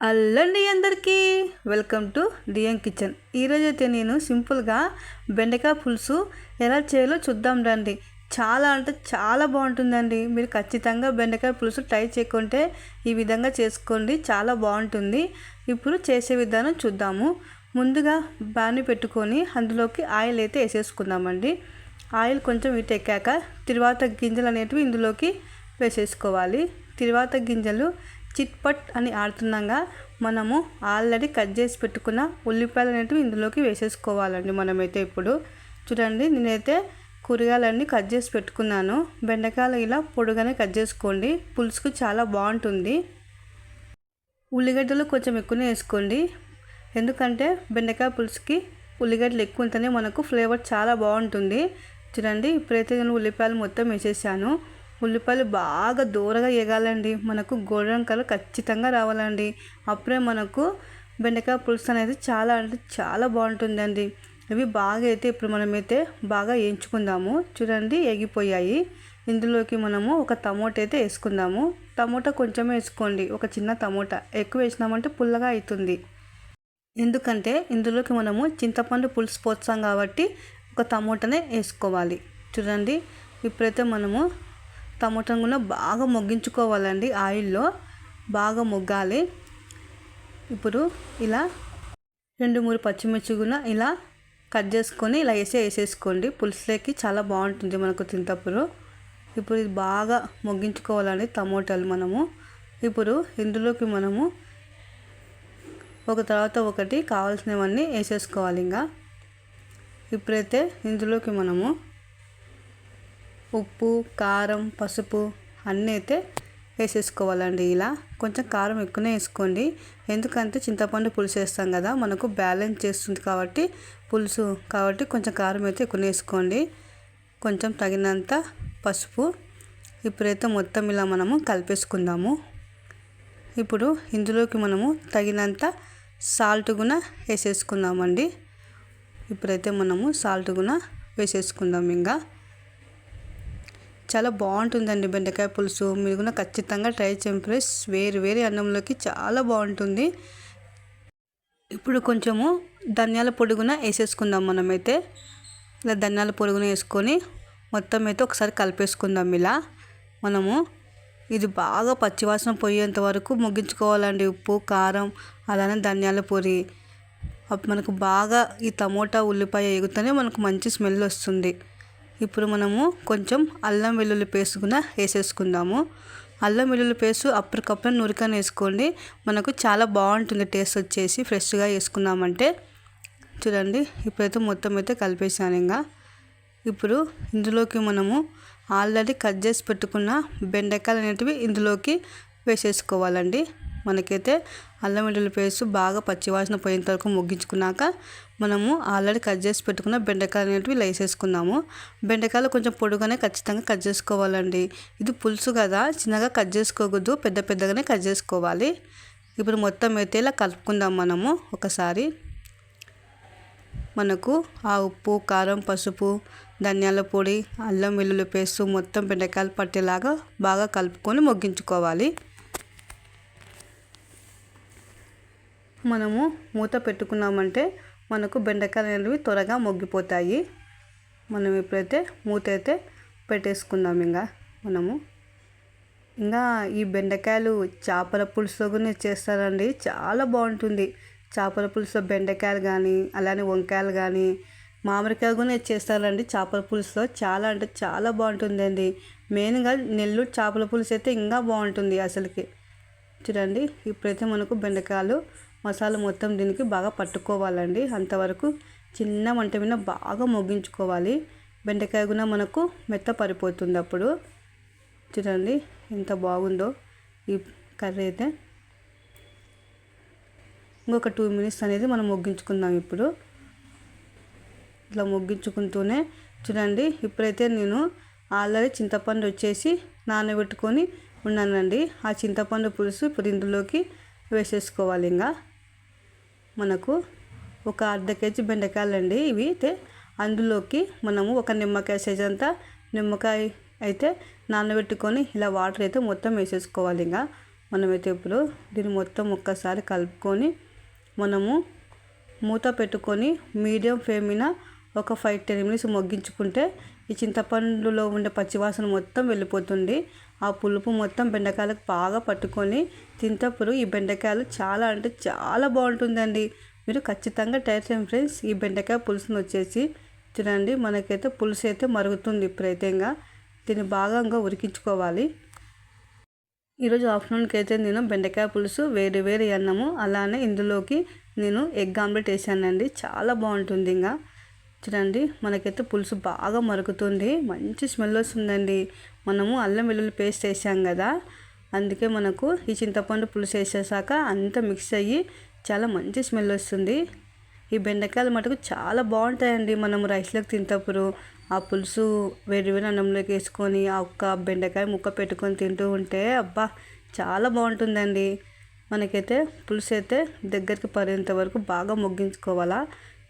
అల్లండి అందరికీ. Welcome to DM kitchen. ఈరోజు అయితే నేను సింపుల్గా బెండకాయ పులుసు ఎలా చేయాలో చూద్దాం రండి. చాలా అంటే చాలా బాగుంటుందండి. మీరు ఖచ్చితంగా బెండకాయ పులుసు ట్రై చేయకుంటే ఈ విధంగా చేసుకోండి. చాలా బాగుంటుంది. ఇప్పుడు చేసే విధానం చూద్దాము. ముందుగా బాణి పెట్టుకొని అందులోకి ఆయిల్ అయితే వేసేసుకుందామండి. ఆయిల్ కొంచెం ఎక్కాక తిరువాత గింజలు అనేటివి ఇందులోకి వేసేసుకోవాలి. తిరువాత గింజలు చిట్ పట్ అని ఆడుతుండగా మనము ఆల్రెడీ కట్ చేసి పెట్టుకున్న ఉల్లిపాయలు అనేటివి ఇందులోకి వేసేసుకోవాలండి మనమైతే ఇప్పుడు. చూడండి నేనైతే కూరగాయలన్నీ కట్ చేసి పెట్టుకున్నాను. బెండకాయలు ఇలా పొడుగానే కట్ చేసుకోండి. పులుసుకు చాలా బాగుంటుంది. ఉల్లిగడ్డలు కొంచెం ఎక్కువనే వేసుకోండి. ఎందుకంటే బెండకాయ పులుసుకి ఉల్లిగడ్డలు ఎక్కువ ఉంటేనే మనకు ఫ్లేవర్ చాలా బాగుంటుంది. చూడండి ఇప్పుడైతే నేను ఉల్లిపాయలు మొత్తం వేసేసాను. ఉల్లిపాయలు బాగా దూరగా ఎగాలండి. మనకు గోల్డెన్ కలర్ ఖచ్చితంగా రావాలండి. అప్పుడే మనకు బెండకాయ పులుసు అనేది చాలా అంటే చాలా బాగుంటుందండి. ఇవి బాగా అయితే ఇప్పుడు మనమైతే బాగా వేయించుకుందాము చూడండి ఎగిపోయాయి. ఇందులోకి మనము ఒక టమోటా అయితే వేసుకుందాము. టమోటా కొంచెం వేసుకోండి. ఒక చిన్న టమోటా. ఎక్కువ వేసినామంటే పుల్లగా అవుతుంది ఎందుకంటే ఇందులోకి మనము చింతపండు పులుసు పోస్తాం కాబట్టి ఒక టమోటానే వేసుకోవాలి. చూడండి ఇప్పుడైతే మనము టమోటా కూడా బాగా మొగ్గించుకోవాలండి ఆయిల్లో. బాగా మొగ్గాలి. ఇప్పుడు ఇలా రెండు మూడు పచ్చిమిర్చి కూడా ఇలా కట్ చేసుకొని ఇలా వేసే వేసేసుకోండి. పులుసులోకి చాలా బాగుంటుంది మనకు తింటప్పుడు ఇప్పుడు ఇది బాగా మొగ్గించుకోవాలండి టమోటాలు మనము. ఇప్పుడు ఇందులోకి మనము ఒక తర్వాత ఒకటి కావాల్సినవన్నీ వేసేసుకోవాలి ఇంకా. ఇప్పుడైతే ఇందులోకి మనము ఉప్పు కారం పసుపు అన్నీ అయితే వేసేసుకోవాలండి ఇలా. కొంచెం కారం ఎక్కువనే వేసుకోండి. ఎందుకంటే చింతపండు పులుసు వేస్తాం కదా మనకు బ్యాలెన్స్ చేస్తుంది కాబట్టి పులుసు. కాబట్టి కొంచెం కారం అయితే ఎక్కువనే వేసుకోండి. కొంచెం తగినంత పసుపు. ఇప్పుడైతే మొత్తం ఇలా మనము కలిపేసుకుందాము. ఇప్పుడు ఇందులోకి మనము తగినంత సాల్ట్ కూడా వేసేసుకుందామండి. ఇప్పుడైతే మనము సాల్ట్ కూడా వేసేసుకుందాం ఇంకా. చాలా బాగుంటుందండి బెండకాయ పులుసు. మీరు కూడా ఖచ్చితంగా ట్రై చేయండి ఫ్రెష్ వేరు వేరే అన్నంలోకి చాలా బాగుంటుంది. ఇప్పుడు కొంచెము ధనియాల పొడుగున వేసేసుకుందాం మనమైతే. ఇలా ధనియాల పొడుగున వేసుకొని మొత్తం అయితే ఒకసారి కలిపేసుకుందాం ఇలా. మనము ఇది బాగా పచ్చివాసన పోయేంత వరకు ముగ్గించుకోవాలండి ఉప్పు కారం అలానే ధనియాల పొడి. మనకు బాగా ఈ టమోటా ఉల్లిపాయ ఎగుతూనే మనకు మంచి స్మెల్ వస్తుంది. ఇప్పుడు మనము కొంచెం అల్లం వెల్లుల్లి పేస్ట్ కూడా వేసేసుకుందాము. అల్లం వెల్లుల్లి పేస్ట్ అప్పటికప్పుడు నురికని వేసుకోండి. మనకు చాలా బాగుంటుంది టేస్ట్ వచ్చేసి ఫ్రెష్గా వేసుకున్నామంటే. చూడండి ఇప్పుడైతే మొత్తం అయితే కలిపేసాను ఇంకా. ఇప్పుడు ఇందులోకి మనము ఆల్రెడీ కట్ చేసి పెట్టుకున్న బెండకాయలు అనేటివి ఇందులోకి వేసేసుకోవాలండి. మనకైతే అల్లం వెల్లుల్లి పేస్ట్ బాగా పచ్చివాసన పోయేంత వరకు ముగ్గించుకున్నాక మనము ఆల్రెడీ కట్ చేసి పెట్టుకున్న బెండకాయలు అనేటివి వేసేసుకున్నాము బెండకాయలు కొంచెం పొడుగానే ఖచ్చితంగా కట్ చేసుకోవాలండి. ఇది పులుసు కదా చిన్నగా కట్ చేసుకోకూడదు పెద్ద పెద్దగానే కట్ చేసుకోవాలి. ఇప్పుడు మొత్తం అయితే ఇలా కలుపుకుందాం మనము ఒకసారి. మనకు ఆ ఉప్పు కారం పసుపు ధనియాల పొడి అల్లం వెల్లుల్లి పేస్ట్ మొత్తం బెండకాయలు పట్టేలాగా బాగా కలుపుకొని మొగ్గించుకోవాలి. మనము మూత పెట్టుకున్నామంటే మనకు బెండకాయలు అనేవి త్వరగా మొగ్గిపోతాయి. మనం ఎప్పుడైతే మూత అయితే పెట్టేసుకుందాం ఇంకా మనము. ఇంకా ఈ బెండకాయలు చేపల పులుసులో కూడా చేస్తారండి. చాలా బాగుంటుంది. చేపల పులుసులో బెండకాయలు కానీ అలానే వంకాయలు కానీ మామిడికాయ కూడా చేస్తారండి చేపల పులుసులో. చాలా అంటే చాలా బాగుంటుందండి. మెయిన్గా నెల్లూరు చేపల పులుసు అయితే ఇంకా బాగుంటుంది అసలుకి. చూడండి ఇప్పుడైతే మనకు బెండకాయలు మసాలా మొత్తం దీనికి బాగా పట్టుకోవాలండి. అంతవరకు చిన్న మంట మీద బాగా మొగ్గించుకోవాలి బెండకాయ కూడా మనకు మెత్త పడిపోతుంది అప్పుడు. చూడండి ఎంత బాగుందో ఈ కర్రీ అయితే. ఇంకొక టూ మినిట్స్ అనేది మనం మొగ్గించుకుందాం ఇప్పుడు. ఇట్లా మొగ్గించుకుంటూనే చూడండి ఇప్పుడైతే నేను ఆల్రెడీ చింతపండు వచ్చేసి నానబెట్టుకొని ఉన్నానండి. ఆ చింతపండు పులుసు ఇప్పుడు ఇందులోకి వేసేసుకోవాలి ఇంకా. మనకు ఒక అర్ధ కేజీ బెండకాయలు అండి ఇవి అయితే. అందులోకి మనము ఒక నిమ్మకాయ సైజ్ అంతా నిమ్మకాయ అయితే నానబెట్టుకొని ఇలా వాటర్ అయితే మొత్తం వేసేసుకోవాలి ఇంకా. మనమైతే ఇప్పుడు దీన్ని మొత్తం ఒక్కసారి కలుపుకొని మనము మూత పెట్టుకొని మీడియం ఫ్లేమ్ మీద ఒక ఫైవ్ టెన్ మినిట్స్ మొగ్గించుకుంటే ఈ చింతపండులో ఉండే పచ్చివాసన మొత్తం వెళ్ళిపోతుంది. ఆ పులుపు మొత్తం బెండకాయలకు బాగా పట్టుకొని తింటప్పుడు ఈ బెండకాయలు చాలా అంటే చాలా బాగుంటుందండి. మీరు ఖచ్చితంగా ట్రై చేయండి ఫ్రెండ్స్. ఈ బెండకాయ పులుసును వచ్చేసి తినండి. మనకైతే పులుసు అయితే మరుగుతుంది ఇప్పుడైతే దీన్ని బాగా ఉరికించుకోవాలి ఈరోజు ఆఫ్టర్నూన్కి అయితే నేను బెండకాయ పులుసు వేడి వేడి అన్నము అలానే ఇందులోకి నేను ఎగ్ ఆమ్లెట్ వేసానండి. చాలా బాగుంటుంది ఇంకా. చూడండి మనకైతే పులుసు బాగా మరుగుతుంది. మంచి స్మెల్ వస్తుందండి. మనము అల్లం వెల్లుల్లి పేస్ట్ వేసాం కదా. అందుకే మనకు ఈ చింతపండు పులుసు వేసేసాక అంతా మిక్స్ అయ్యి చాలా మంచి స్మెల్ వస్తుంది. ఈ బెండకాయలు మటుకు చాలా బాగుంటాయండి. మనం రైస్లోకి తింటప్పుడు ఆ పులుసు వేడి వేడి అన్నంలోకి వేసుకొని ఆ ఒక్క బెండకాయ ముక్క పెట్టుకొని తింటూ ఉంటే అబ్బా! చాలా బాగుంటుందండి. మనకైతే పులుసు అయితే దగ్గరికి పడేంత వరకు బాగా మొగ్గించుకోవాలా.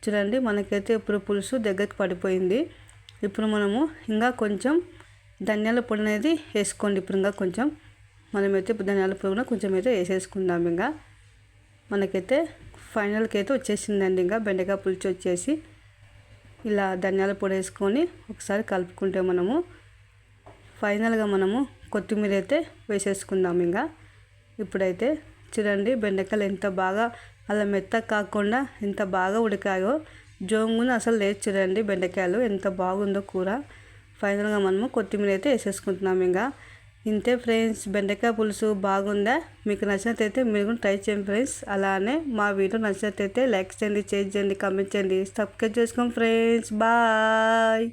చూడండి మనకైతే ఇప్పుడు పులుసు దగ్గరికి పడిపోయింది. ఇప్పుడు మనము ఇంకా కొంచెం ధనియాల పొడి అనేది వేసుకోండి. ఇప్పుడు ఇంకా కొంచెం మనమైతే ధనియాల పొడి కూడా కొంచెం అయితే వేసేసుకుందాం ఇంకా. మనకైతే ఫైనల్కి అయితే వచ్చేసిందండి ఇంకా బెండకాయ పులుసు వచ్చేసి. ఇలా ధనియాల పొడి వేసుకొని ఒకసారి కలుపుకుంటే మనము ఫైనల్గా మనము కొత్తిమీర అయితే వేసేసుకుందాం ఇంకా. ఇప్పుడైతే చూడండి బెండకాయలు ఎంత బాగా అలా మెత్తగా కాకుండా ఎంత బాగా ఉడికాయో జోంగును అసలు లేదు చూడండి బెండకాయలు. ఎంత బాగుందో కూర. ఫైనల్గా మనము కొత్తిమీర అయితే వేసేసుకుంటున్నాం ఇంకా. ఇంతే ఫ్రెండ్స్ బెండకాయ పులుసు బాగుందా? మీకు నచ్చినట్టయితే మీరు కూడా ట్రై చేయండి ఫ్రెండ్స్. అలానే మా వీడియో నచ్చినట్టయితే లైక్ చేయండి షేర్ చేయండి కామెంట్ చేయండి. సబ్స్క్రైబ్ చేసుకోండి ఫ్రెండ్స్. బాయ్.